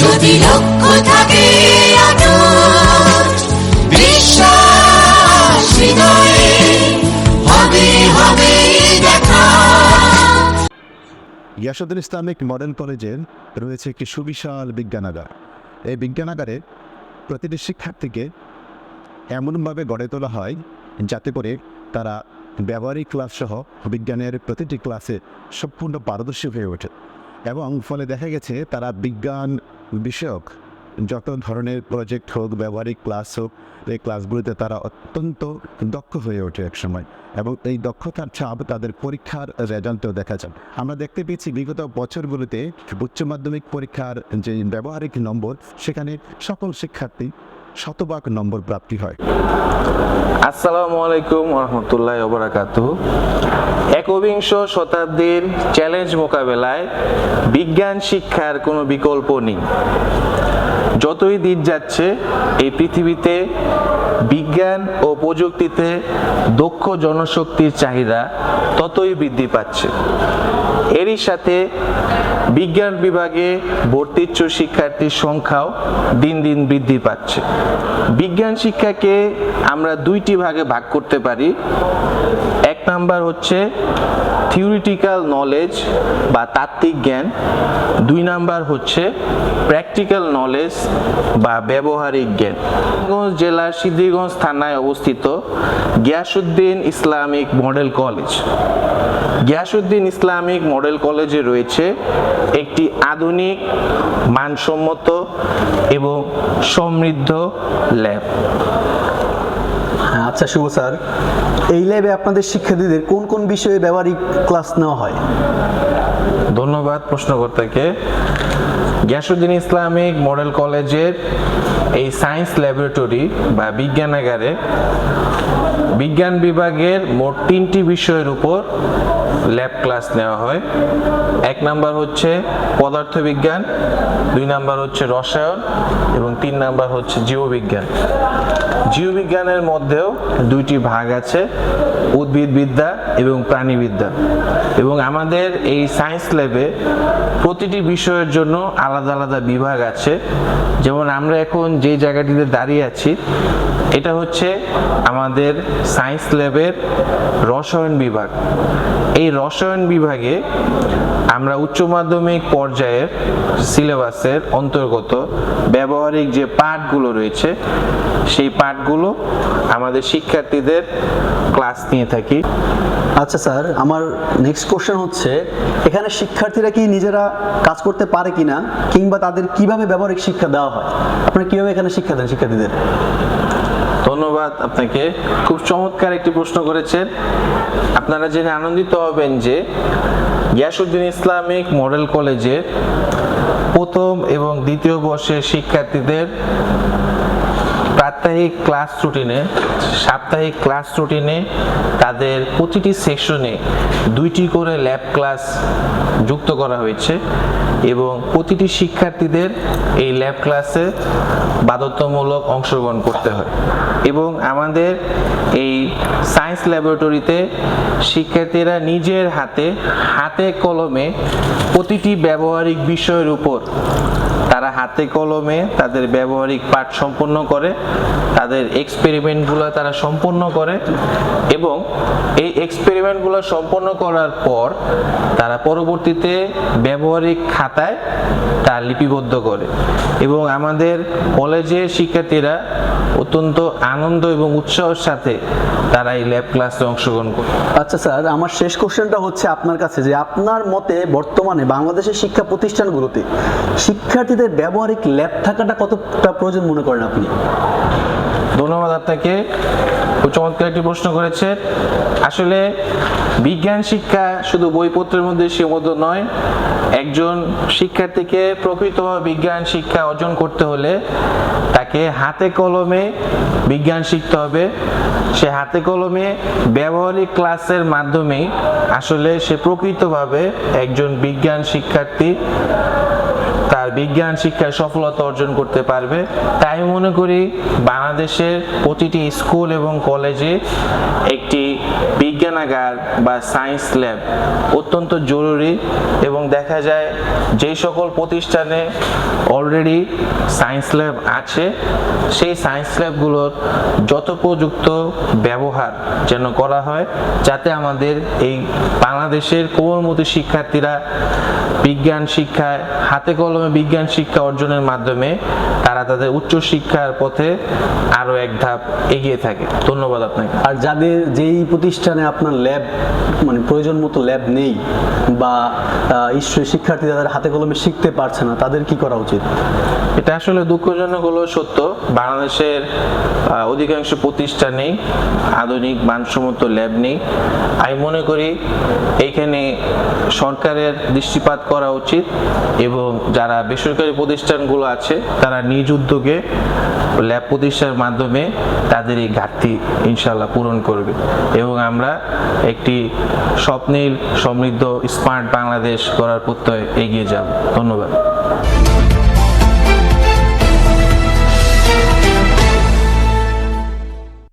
যদি লক্ষ্য থাকে বিশ্বাস হবে হবে দেখা। গিয়াসুদ্দিন ইসলামিক মডেল কলেজের রয়েছে একটি সুবিশাল বিজ্ঞানাগার। এই বিজ্ঞানাগারে প্রতিটি শিক্ষার্থীকে এমনভাবে গড়ে তোলা হয় যাতে করে তারা ব্যবহারিক ক্লাস সহ বিজ্ঞানের প্রতিটি ক্লাসে সম্পূর্ণ পারদর্শী হয়ে ওঠে। এবং ফলে দেখা গেছে তারা বিজ্ঞান বিষয়ক যত ধরনের প্রজেক্ট হোক, ব্যবহারিক ক্লাস হোক, এই ক্লাসগুলিতে তারা অত্যন্ত দক্ষ হয়ে ওঠে একসময় এবং এই দক্ষতার ছাপ তাদের পরীক্ষার রেজাল্টেও দেখা যায়। আমরা দেখতে পেয়েছি বিগত বছরগুলিতে উচ্চ মাধ্যমিক পরীক্ষার যে ব্যবহারিক নম্বর, সেখানে সকল শিক্ষার্থী শতভাগ নম্বর প্রাপ্তি হয়। আসসালামু আলাইকুম রহমতুল্লাহ ওবরাকাতু একবিংশ শতাব্দীর চ্যালেঞ্জ মোকাবেলায় বিজ্ঞান শিক্ষার কোনো বিকল্প নেই। যতই দিন যাচ্ছে, এই পৃথিবীতে বিজ্ঞান ও প্রযুক্তিতে দক্ষ জনশক্তির চাহিদা ততই বৃদ্ধি পাচ্ছে। এরই সাথে বিজ্ঞান বিভাগে ভর্তিচ্ছ শিক্ষার্থীর সংখ্যাও দিন দিন বৃদ্ধি পাচ্ছে। বিজ্ঞান শিক্ষাকে আমরা দুইটি ভাগে ভাগ করতে পারি। এক নাম্বার হচ্ছে থিওরিটিক্যাল নলেজ বা তাত্ত্বিক জ্ঞান। দুই নাম্বার হচ্ছে প্র্যাকটিক্যাল নলেজ বা ব্যবহারিক জ্ঞান। জেলার সিদ্ধিরগঞ্জ থানায় অবস্থিত Giasuddin Islamic model college. Giasuddin Islamic model কলেজে রয়েছে একটি আধুনিক, মানসম্মত এবং সমৃদ্ধ ল্যাব। আচ্ছা শুভ স্যার। এই ল্যাবে আপনাদের শিক্ষার্থীদের কোন কোন বিষয়ে ব্যবহারিক ক্লাস নেওয়া হয়? ধন্যবাদ প্রশ্নকর্তাকে। গ্যাসুদ্দিন ইসলামিক মডেল কলেজের এই সায়েন্স ল্যাবরেটরি বা বিজ্ঞানাগারে বিজ্ঞান বিভাগের মোট তিনটি বিষয়ের উপর ল্যাব ক্লাস নেওয়া হয়। এক নাম্বার হচ্ছে পদার্থবিজ্ঞান, দুই নাম্বার হচ্ছে রসায়ন এবং তিন নাম্বার হচ্ছে জীববিজ্ঞান। জীববিজ্ঞানের মধ্যেও দুইটি ভাগ আছে, উদ্ভিদবিদ্যা এবং প্রাণীবিদ্যা। এবং আমাদের এই সায়েন্স ল্যাবে প্রতিটি বিষয়ের জন্য আলাদা আলাদা বিভাগ আছে। যেমন আমরা এখন যে জায়গাটিতে দাঁড়িয়ে আছি, এটা হচ্ছে আমাদের সায়েন্স ল্যাবের রসায়ন বিভাগ। এই রসায়ন বিভাগে আমরা উচ্চ মাধ্যমিক পর্যায়ের সিলেবাসের অন্তর্গত ব্যবহারিক যে পাঠগুলো রয়েছে, সেই পাঠগুলো আমাদের শিক্ষার্থীদের ক্লাস নিয়ে থাকি। আচ্ছা স্যার, আমার নেক্সট কোশ্চেন হচ্ছে, এখানে শিক্ষার্থীরা কি নিজেরা কাজ করতে পারে কিনা, কিংবা তাদের কীভাবে ব্যবহারিক শিক্ষা দেওয়া হয়? আপনারা কীভাবে এখানে শিক্ষা দেন শিক্ষার্থীদের? ধন্যবাদ আপনাকে। খুব চমৎকার একটি প্রশ্ন করেছেন। আপনারা জেনে আনন্দিত হবেন যে গিয়াসুদ্দিন ইসলামিক মডেল কলেজে প্রথম এবং দ্বিতীয় বর্ষের শিক্ষার্থীদের প্রাত্যহিক ক্লাস রুটিনে, সাপ্তাহিক ক্লাস রুটিনে তাদের প্রতিটি সেকশনে দুইটি করে ল্যাব ক্লাস যুক্ত করা হয়েছে এবং প্রতিটি শিক্ষার্থীদের এই ল্যাব ক্লাসে বাধ্যতামূলক অংশগ্রহণ করতে হয়। এবং আমাদের এই সায়েন্স ল্যাবরেটরিতে শিক্ষার্থীরা নিজের হাতে হাতে কলমে প্রতিটি ব্যবহারিক বিষয়ের উপর তারা হাতে কলমে তাদের ব্যবহারিক পাঠ সম্পন্ন করে, তাদের এক্সপেরিমেন্টগুলো তারা সম্পন্ন করে এবং এই এক্সপেরিমেন্টগুলো সম্পন্ন করার পর তারা পরবর্তীতে ব্যবহারিক খাতায় তা লিপিবদ্ধ করে এবং আমাদের কলেজের শিক্ষার্থীরা অত্যন্ত আনন্দ এবং উৎসাহের সাথে তারা এই ল্যাব ক্লাসে অংশগ্রহণ করে। আচ্ছা স্যার, আমার শেষ কোশ্চেনটা হচ্ছে আপনার কাছে যে আপনার মতে বর্তমানে বাংলাদেশের শিক্ষা প্রতিষ্ঠানগুলোতে শিক্ষার্থীদের ব্যবহারিক ল্যাব থাকাটা কতটা প্রয়োজন মনে করেন আপনি? ধন্যবাদ আপনাকে। খুব চমৎকার একটি প্রশ্ন করেছে। আসলে বিজ্ঞান শিক্ষা শুধু বইপত্রের মধ্যে সীমাবদ্ধ নয়, একজন শিক্ষার্থীকে প্রকৃতভাবে বিজ্ঞান শিক্ষা অর্জন করতে হলে তাকে হাতে কলমে বিজ্ঞান শিখতে হবে। সে হাতে কলমে ব্যবহারিক ক্লাসের মাধ্যমেই আসলে সে প্রকৃতভাবে একজন বিজ্ঞান শিক্ষার্থী। তার বিজ্ঞান, শিক্ষায় সফলতা অর্জন করতে পারবে। তাই মনে করি বাংলাদেশের প্রতিটি স্কুল এবং কলেজে একটি বিজ্ঞানাগার বা সায়েন্স ল্যাব অত্যন্ত জরুরি এবং দেখা যায় যেই সকল প্রতিষ্ঠানে অলরেডি সায়েন্স ল্যাব আছে। সেই সায়েন্স ল্যাবগুলোর যথোপযুক্ত ব্যবহার যেন করা হয়, যাতে আমাদের এই বাংলাদেশের কোমলমতি শিক্ষার্থীরা বিজ্ঞান, শিক্ষায় হাতে কলমে বিজ্ঞান শিক্ষা অর্জনের মাধ্যমে তারা তাদের উচ্চ শিক্ষার পথে আরও এক ধাপ এগিয়ে থাকে। ধন্যবাদ আপনাকে। আর যাদের যেই প্রতিষ্ঠানে আপনার ল্যাব মানে প্রয়োজন মতো ল্যাব নেই বা শিক্ষার্থী তাদের হাতে কলমে শিখতে পারছে না তাদের কি করা উচিত? এটা আসলে দুঃখজনক হলো সত্য। বাংলাদেশের অধিকাংশ প্রতিষ্ঠানেই আধুনিক মানসম্মত ল্যাব নেই। আমি মনে করি এইখানে সরকারের দৃষ্টিপাত করা উচিত এবং যারা বেসরকারি প্রতিষ্ঠানগুলো আছে, তারা নিজ উদ্যোগে ল্যাব প্রতিষ্ঠার মাধ্যমে তাদের এই ঘাটতি ইনশাল্লাহ পূরণ করবে। এবং আমরা একটি স্বপ্নীল সমৃদ্ধ স্মার্ট বাংলাদেশ করার প্রত্যয় এগিয়ে যাব। ধন্যবাদ।